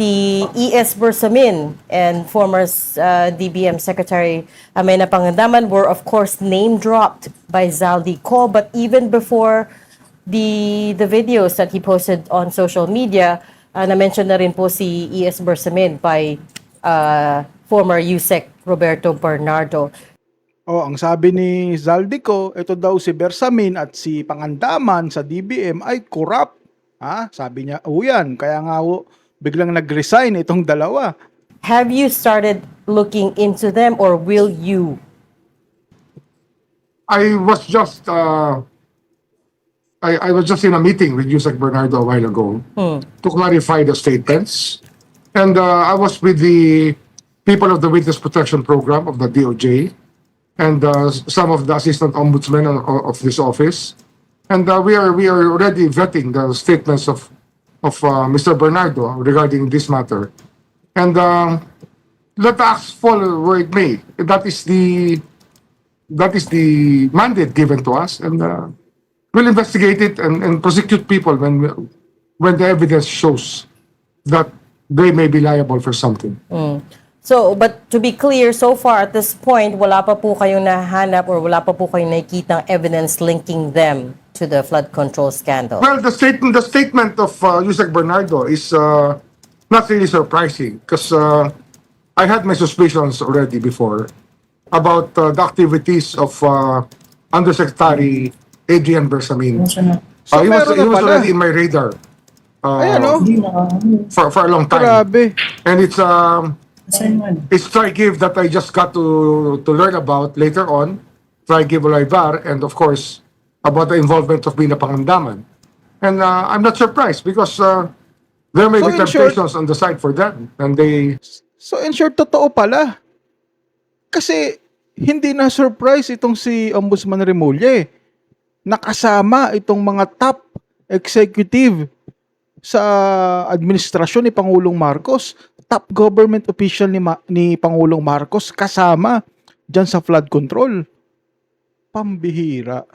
si E.S. Bersamin and former uh, DBM Secretary Amena Pangandaman were of course name dropped by Zaldi Co. But even before the the videos that he posted on social media, uh, na-mention na rin po si E.S. Bersamin by uh, former USEC Roberto Bernardo. Oh, ang sabi ni Zaldico, ito daw si Bersamin at si Pangandaman sa DBM ay corrupt. Ha? Sabi niya, oh yan, kaya nga ho, biglang nag-resign itong dalawa. Have you started looking into them or will you? I was just uh, I, I was just in a meeting with Yusek Bernardo a while ago to clarify the statements, and uh, I was with the people of the Witness Protection Program of the DOJ, and uh, some of the assistant ombudsmen of, of this office, and uh, we are we are already vetting the statements of of uh, Mr. Bernardo regarding this matter, and uh, let the axe fall where it may. That is the that is the mandate given to us, and uh, we'll investigate it and, and prosecute people when we- when the evidence shows that they may be liable for something. So, but to be clear, so far at this point, wala pa po kayong nahanap or wala pa po kayong nakikita evidence linking them to the flood control scandal. Well, the statement the statement of uh, Yusek Bernardo is uh, not really surprising because uh, I had my suspicions already before about uh, the activities of uh, Undersecretary Adrian Bersamin. So, Uh, he was, meron he was pala. already in my radar uh, Ayan oh, for, for a long time. grabe. And it's um it's Trigive that I just got to to learn about later on. Trigive Olivar and of course about the involvement of Bina Pangandaman. And uh, I'm not surprised because uh, there may So, be in short- temptations on the side for that. And they So in short, totoo pala. Kasi hindi na surprise itong si Ombudsman Remulle. Nakasama itong mga top executive sa administrasyon ni Pangulong Marcos. Top government official ni, Ma- ni Pangulong Marcos kasama dyan sa flood control. Pambihira.